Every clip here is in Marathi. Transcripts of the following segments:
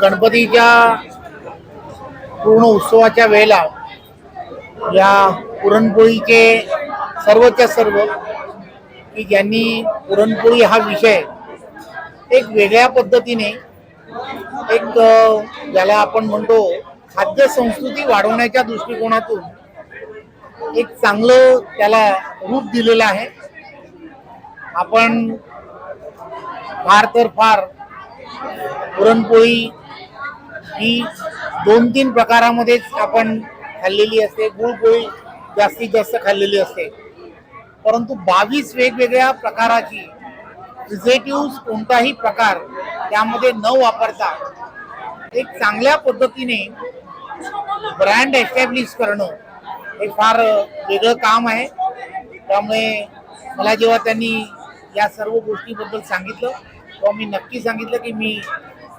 गणपतीच्या पूर्ण उत्सवाच्या वेळेला या पुरणपोळीचे सर्वच्या सर्व की ज्यांनी पुरणपोळी हा विषय एक वेगळ्या पद्धतीने एक ज्याला आपण म्हणतो खाद्य संस्कृती वाढवण्याच्या दृष्टिकोनातून एक चांगलं त्याला रूप दिलेलं आहे. आपण फार तर फार पुरणपोळी ही दोन तीन प्रकारामध्येच आपण खाल्लेली असते. गुळपोळी जास्तीत जास्त खाल्लेली असते. परंतु बावीस वेगवेगळ्या प्रकाराची प्रिझेटिव्ह कोणताही प्रकार त्यामध्ये न वापरता एक चांगल्या पद्धतीने ब्रँड एस्टॅब्लिश करणं हे फार वेगळं काम आहे. त्यामुळे मला जेव्हा त्यांनी या सर्व गोष्टीबद्दल सांगितलं तेव्हा मी नक्की सांगितलं की मी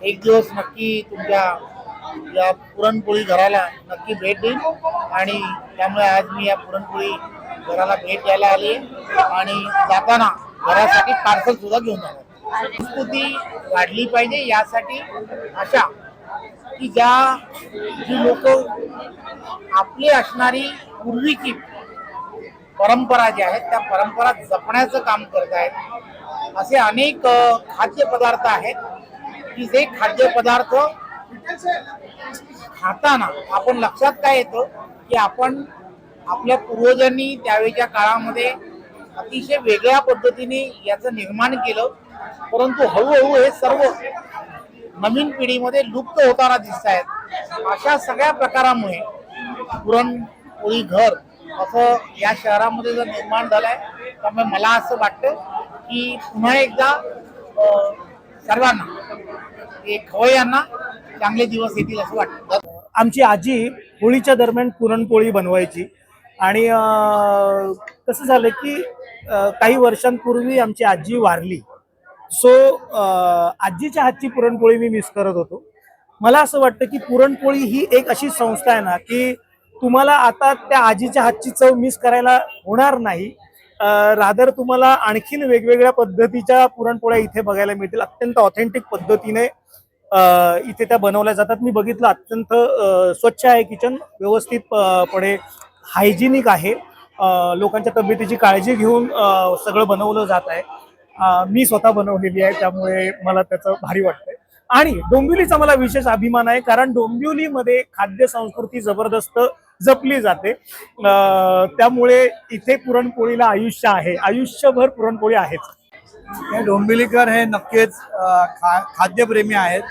एक दिवस नक्की तुमच्या या पुरणपोळी घराला नक्की भेट देईन. आणि त्यामुळे आज मी या पुरणपोळी घराला भेट द्यायला आली आणि जाताना घरासाठी पार्सल सुद्धा घेऊन जाणार संस्कृती वाढली पाहिजे यासाठी अशा की ज्या जी लोक आपली असणारी पूर्वीची परंपरा ज्या आहेत त्या परंपरा जपण्याचं काम करत आहेत. असे अनेक खाद्यपदार्थ आहेत. की जे खाद्यपदार्थ खाताना आपण लक्षात काय येतं? की आपण आपल्या पूर्वजांनी त्यावेळच्या काळामध्ये अतिशय वेगळ्या पद्धतीने याचं निर्माण केलं. परंतु हळूहळू हे सर्व नवीन पिढीमध्ये लुप्त होताना दिसत आहेत. अशा सगळ्या प्रकारामुळे पुरणपोळी घर असं या शहरामध्ये जर निर्माण झालंय त्यामुळे मला असं वाटतं की पुन्हा एकदा सर्वांना. सर्वांना हे खवय्यांना चांगले दिवस येतील असं वाटतं. आमची आजी होळीच्या दरम्यान पुरणपोळी बनवायची. आणि कसं झालं की काही वर्षांपूर्वी आमची आजी वारली. सो आजीच्या हातची पुरणपोळी मी मिस करत होतो. मला असं वाटतं की पुरणपोळी ही एक अशी संस्था आहे ना की तुम्हाला आता त्या आजीच्या हातची चव मिस करायला होणार नाही. रादर तुम्हाला आणखीन वेगवेगळ्या पद्धतीच्या पुरणपोळ्या इथे बघायला मिळतील. अत्यंत ऑथेंटिक पद्धतीने इथे त्या बनवल्या जातात. मी बघितलं अत्यंत स्वच्छ आहे किचन व्यवस्थित हायजिनिक आहे. लोकांच्या तब्येतीची काळजी घेऊन सगळं बनवलं जात आहे. मी स्वतः बनवलेली आहे त्यामुळे मला त्याचं भारी वाटतंय. आणि डोंबिवलीचा मला विशेष अभिमान आहे कारण डोंबिवलीमध्ये खाद्य संस्कृती जबरदस्त जपली जाते. त्यामुळे इथे पुरणपोळीला आयुष्य आहे. आयुष्यभर पुरणपोळी आहेच. हे डोंबिवलीकर हे नक्कीच खा खाद्यप्रेमी आहेत.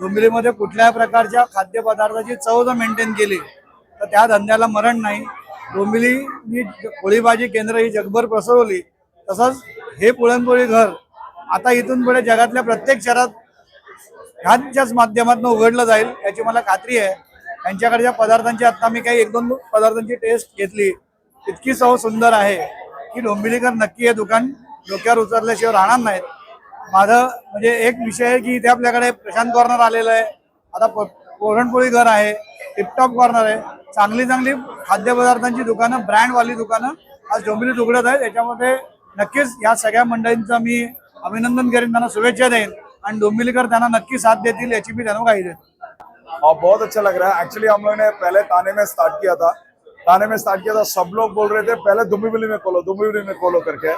डोंबिवलीमध्ये कुठल्याही प्रकारच्या खाद्यपदार्थाची चव जर मेंटेन केली तर त्या धंद्याला मरण नाही. डोंबिवली ही पोळीभाजी केंद्र ही जगभर पसरवली तसंच हे पुरणपोळी घर आता इथून पुढे जगातल्या प्रत्येक शहरात ह्याच्याच माध्यमातून उघडलं जाईल याची मला खात्री आहे. त्यांच्याकडच्या पदार्थांची आत्ता मी काही एक दोन पदार्थांची टेस्ट घेतली. इतकी चव सुंदर आहे की डोंबिवलीकर नक्की हे दुकान डोक्यावर उचलल्याशिवाय राहणार नाहीत. माझं म्हणजे एक विषय आहे की इथे आपल्याकडे प्रशांत कॉर्नर आलेलं आहे. आता प- पुरणपोळी घर आहे टिपटॉप कॉर्नर आहे. चांगली चांगली खाद्यपदार्थांची दुकानं ब्रँडवाली दुकानं आज डोंबिवलीत उघडत आहेत. याच्यामध्ये नक्कीच या सगळ्या मंडळींचं मी अभिनंदन करेन त्यांना शुभेच्छा देईन. आणि डोंबिवलीकर त्यांना नक्की साथ देतील याची मी त्यांना काही देईन और बहुत अच्छा लग रहा है। एक्चुअली हम लोग ने पहले ताने में स्टार्ट किया था। ताने में स्टार्ट किया था, सब लोग बोल रहे थे, पहले दुम्बिवली में खोलो दुम्बिवली में खोलो करके।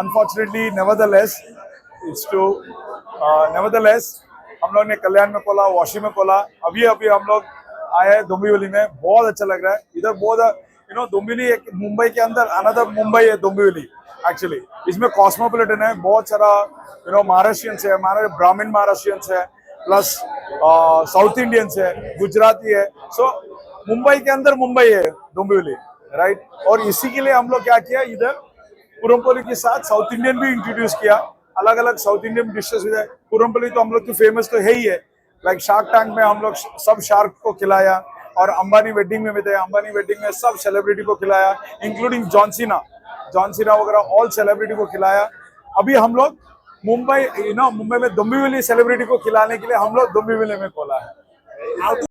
Unfortunately nevertheless it's too nevertheless हम लोग ने कल्याण में खोला, वाशी में खोला। अभी अभी हम लोग आए हैं डोंबिवली में। बहुत अच्छा लग रहा है। इधर बहुत यू नो डोंबिवली एक मुंबई के अंदर अनदर मुंबई है डोंबिवली एक्चुअली इसमें कॉस्मोपोलिटन है, बहुत सारा यू नो महाराष्ट्रियंस है हमारे ब्राह्मण महाराष्ट्रियंस है प्लस साउथ इंडियंस है गुजराती है. सो so, मुंबई के अंदर मुंबई है डोंबिवली राइट और इसी के लिए हम लोग क्या किया इधर पुरमपोली के साथ साउथ इंडियन भी इंट्रोड्यूस किया. अलग अलग साउथ इंडियन डिशेस भी है पुरमपोली तो हम लोग की फ़ेमस तो है ही है. लाइक शार्क टैंक में हम लोग सब शार्क को खिलाया और अंबानी वेडिंग में भी थे. अंबानी वेडिंग में सब सेलिब्रिटी को खिलाया इंक्लूडिंग जॉनसीना जॉनसीना वगैरह ऑल सेलिब्रिटी को खिलाया. अभी हम लोग मुंबई यू नो मुंबई में डोंबिवली सेलिब्रिटी को खिलाने के लिए हम लोग डोंबिवली में खोला है।